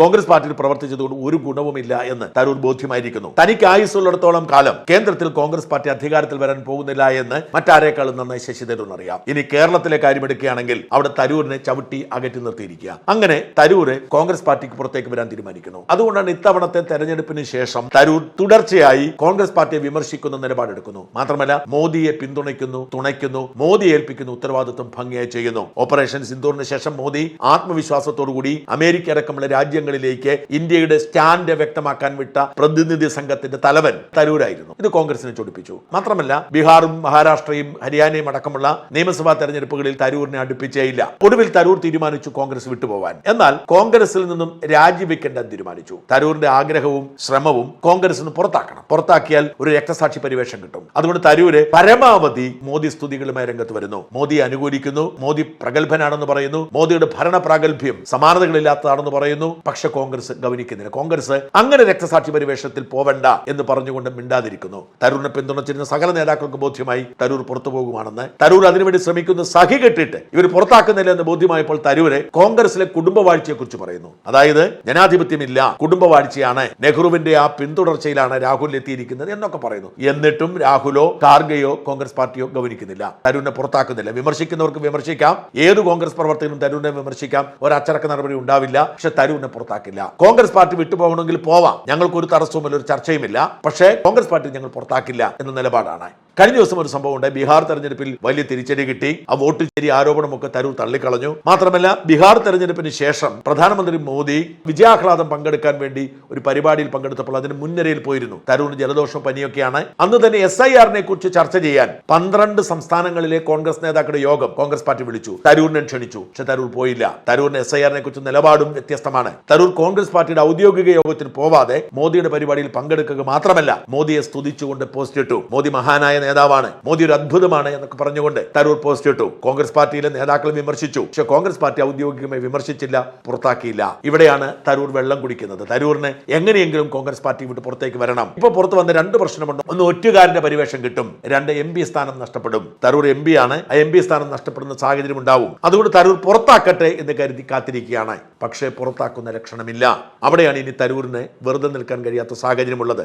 കോൺഗ്രസ് പാർട്ടിയിൽ പ്രവർത്തിച്ചതുകൊണ്ട് ഒരു ഗുണവുമില്ല എന്ന് തരൂർ ബോധ്യമായിരിക്കുന്നു. തനിക്ക് ആയുസ്സുള്ളിടത്തോളം കാലം കേന്ദ്രത്തിൽ കോൺഗ്രസ് പാർട്ടി അധികാരത്തിൽ വരാൻ പോകുന്നില്ല എന്ന് മറ്റാരേക്കാളും നന്നായി ശശി തരൂർ അറിയാം. ഇനി കേരളത്തിലെ കാര്യമെടുക്കുകയാണെങ്കിൽ അവിടെ തരൂരിനെ ചവിട്ടി അകറ്റി നിർത്തിയിരിക്കുക. അങ്ങനെ തരൂര് കോൺഗ്രസ് പാർട്ടിക്ക് പുറത്തേക്ക് വരാൻ തീരുമാനിക്കുന്നു. അതുകൊണ്ടാണ് ഇത്തവണത്തെ തെരഞ്ഞെടുപ്പിന് ശേഷം തരൂർ തുടർച്ചയായി കോൺഗ്രസ് പാർട്ടിയെ വിമർശിക്കുന്ന നിലപാടെടുക്കുന്നു. മാത്രമല്ല മോദിയെ പിന്തുണയ്ക്കുന്നു തുണയ്ക്കുന്നു മോദി ഏൽപ്പിക്കുന്ന ഉത്തരവാദിത്വം ഭംഗിയായി ചെയ്യുന്നു. ഓപ്പറേഷൻ സിന്ദൂറിന് ശേഷം മോദി ആത്മവിശ്വാസത്തോടുകൂടി അമേരിക്ക അടക്കമുള്ള രാജ്യങ്ങളിലേക്ക് ഇന്ത്യയുടെ സ്റ്റാൻഡ് വ്യക്തമാക്കാൻ വിട്ട പ്രതിനിധി സംഘത്തിന്റെ തലവൻ തരൂരായിരുന്നു. ഇത് കോൺഗ്രസിനെ ചൊടിപ്പിച്ചു. മാത്രമല്ല ബീഹാറും മഹാരാഷ്ട്രയും ഹരിയാനയും അടക്കമുള്ള നിയമസഭാ തെരഞ്ഞെടുപ്പുകളിൽ തരൂരിനെ അടുപ്പിച്ചേയില്ല ഒടുവിൽ തരൂർ തീരുമാനിച്ചു കോൺഗ്രസ് വിട്ടുപോവാൻ. എന്നാൽ കോൺഗ്രസിൽ നിന്നും രാജിവെക്കേണ്ടെന്ന് തീരുമാനിച്ചു. തരൂരിന്റെ ആഗ്രഹവും ശ്രമവും കോൺഗ്രസിന് പുറത്താക്കണം. പുറത്താക്കിയാൽ ഒരു രക്തസാക്ഷി പരിവേഷം കിട്ടും. അതുകൊണ്ട് തരൂര് പരമാവധി മോദി സ്തുതികളുമായി രംഗത്ത് വരുന്നു. മോദി അനുകൂലിക്കുന്നു. മോദി പ്രഗത്ഭനാണെന്ന് പറയുന്നു. മോദിയുടെ ഭരണ പ്രാഗൽഭ്യം സമാനതകളില്ലാത്തതാണെന്ന് പറയുന്നു. പക്ഷെ കോൺഗ്രസ് ഗവനിക്കുന്നില്ല. കോൺഗ്രസ് അങ്ങനെ രക്തസാക്ഷി പരിവേഷത്തിൽ പോവണ്ട എന്ന് പറഞ്ഞുകൊണ്ട് മിണ്ടാതിരിക്കുന്നു. തരൂരിനെ പിന്തുണച്ചിരുന്ന സകല നേതാക്കൾക്ക് ബോധ്യമായി തരൂർ പുറത്തു പോകുമാണെന്ന് തരൂർ അതിനുവേണ്ടി ശ്രമിക്കുന്ന സഹി കെട്ടിട്ട് ഇവർ പുറത്താക്കുന്നില്ല എന്ന് ബോധ്യമായപ്പോൾ തരൂര് കോൺഗ്രസിലെ കുടുംബവാഴ്ചയെ കുറിച്ച് പറയുന്നു. അതായത് ജനാധിപത്യമില്ല കുടുംബവാഴ്ചയാണ് നെഹ്റുവിന്റെ ആ പിന്തുടർച്ചയിലാണ് രാഹുൽ എത്തിയിരിക്കുന്നത് എന്നൊക്കെ പറയുന്നു. എന്നിട്ടും രാഹുലോ കാർഗയോ കോൺഗ്രസ് പാർട്ടിയോ ഗവനിക്കുന്നില്ല. തരൂരിനെ പുറത്താക്കുന്നില്ല. വിമർശിക്കുന്നവർക്ക് വിമർശിക്കാം. ഏത് കോൺഗ്രസ് പ്രവർത്തകനും തരൂരിനെ വിമർശിക്കാം. ഒരു അച്ചടക്ക നടപടി ഉണ്ടാവില്ല. പക്ഷെ തരൂരിനെ പുറത്താക്കില്ല. കോൺഗ്രസ് പാർട്ടി വിട്ടുപോകണമെങ്കിൽ പോവാം. ഞങ്ങൾക്കൊരു തടസ്സവുമില്ല ഒരു ചർച്ചയുമില്ല. പക്ഷേ കോൺഗ്രസ് പാർട്ടി ഞങ്ങൾ പുറത്താക്കില്ല എന്ന നിലപാടാണ്. കഴിഞ്ഞ ദിവസം ഒരു സംഭവം ഉണ്ടായി. ബീഹാർ തെരഞ്ഞെടുപ്പിൽ വലിയ തിരിച്ചടി കിട്ടി. ആ വോട്ട് ശരി ആരോപണമൊക്കെ തരൂർ തള്ളിക്കളഞ്ഞു. മാത്രമല്ല ബീഹാർ തെരഞ്ഞെടുപ്പിന് ശേഷം പ്രധാനമന്ത്രി മോദി വിജയാഹ്ലാദം പങ്കെടുക്കാൻ വേണ്ടി ഒരു പരിപാടിയിൽ പങ്കെടുത്തപ്പോൾ അതിന് മുൻനിരയിൽ പോയിരുന്നു. തരൂറിന് ജലദോഷം പനിയൊക്കെയാണ്. അന്ന് തന്നെ എസ് ഐ ആറിനെ കുറിച്ച് ചർച്ച ചെയ്യാൻ പന്ത്രണ്ട് സംസ്ഥാനങ്ങളിലെ കോൺഗ്രസ് നേതാക്കളുടെ യോഗം കോൺഗ്രസ് പാർട്ടി വിളിച്ചു. തരൂരിനെ ക്ഷണിച്ചു. പക്ഷെ തരൂർ പോയില്ല. തരൂരിന് എസ് ഐ ആറിനെ കുറിച്ച് നിലപാടും വ്യത്യസ്തമാണ്. തരൂർ കോൺഗ്രസ് പാർട്ടിയുടെ ഔദ്യോഗിക യോഗത്തിന് പോവാതെ മോദിയുടെ പരിപാടിയിൽ പങ്കെടുക്കുക മാത്രമല്ല മോദിയെ സ്തുതിച്ചുകൊണ്ട് പോസ്റ്റ് ഇട്ടു മോദി മഹാനായ നേതാവാണ്. മോദി ഒരു അത്ഭുതമാണ് എന്നൊക്കെ പറഞ്ഞുകൊണ്ട് തരൂർ പോസ്റ്റ് ഇട്ടു. കോൺഗ്രസ് പാർട്ടിയിലെ നേതാക്കൾ വിമർശിച്ചു. പക്ഷെ കോൺഗ്രസ് പാർട്ടി ഔദ്യോഗികമായി വിമർശിച്ചില്ല പുറത്താക്കിയില്ല. ഇവിടെയാണ് തരൂർ വെള്ളം കുടിക്കുന്നത്. തരൂറിന് എങ്ങനെയെങ്കിലും കോൺഗ്രസ് പാർട്ടി വിട്ട് പുറത്തേക്ക് വരണം. ഇപ്പൊ പുറത്ത് വന്ന രണ്ട് പ്രശ്നമുണ്ട്. ഒന്ന് ഒറ്റുകാരന്റെ പരിവേഷം കിട്ടും. രണ്ട് എം പി സ്ഥാനം നഷ്ടപ്പെടും. തരൂർ എം പി ആണ്. ആ എം പി സ്ഥാനം നഷ്ടപ്പെടുന്ന സാഹചര്യം ഉണ്ടാവും. അതുകൊണ്ട് തരൂർ പുറത്താക്കട്ടെ എന്ന് കരുതി കാത്തിരിക്കുകയാണ്. പക്ഷേ പുറത്താക്കുന്ന ലക്ഷണമില്ല. അവിടെയാണ് ഇനി തരൂരിന് വെറുതെ നിൽക്കാൻ കഴിയാത്ത സാഹചര്യമുള്ളത്.